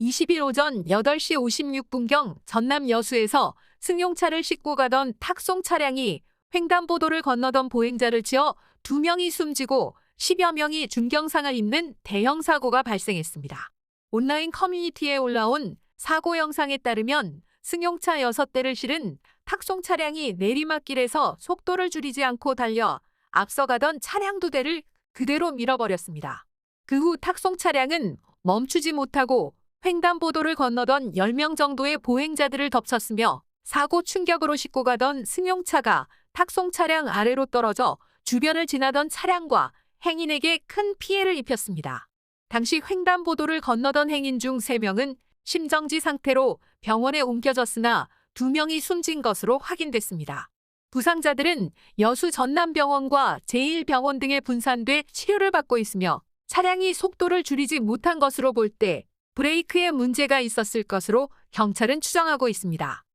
20일 오전 8시 56분경 전남 여수에서 승용차를 싣고 가던 탁송 차량이 횡단보도를 건너던 보행자를 치어 두 명이 숨지고 10여 명이 중경상을 입는 대형 사고가 발생했습니다. 온라인 커뮤니티에 올라온 사고 영상에 따르면 승용차 6대를 실은 탁송 차량이 내리막길에서 속도를 줄이지 않고 달려 앞서가던 차량 두 대를 그대로 밀어버렸습니다. 그 후 탁송 차량은 멈추지 못하고 횡단보도를 건너던 10명 정도의 보행자들을 덮쳤으며 사고 충격으로 싣고 가던 승용차가 탁송 차량 아래로 떨어져 주변을 지나던 차량과 행인에게 큰 피해를 입혔습니다. 당시 횡단보도를 건너던 행인 중 3명은 심정지 상태로 병원에 옮겨졌으나 2명이 숨진 것으로 확인됐습니다. 부상자들은 여수 전남병원과 제1병원 등에 분산돼 치료를 받고 있으며 차량이 속도를 줄이지 못한 것으로 볼 때 브레이크에 문제가 있었을 것으로 경찰은 추정하고 있습니다.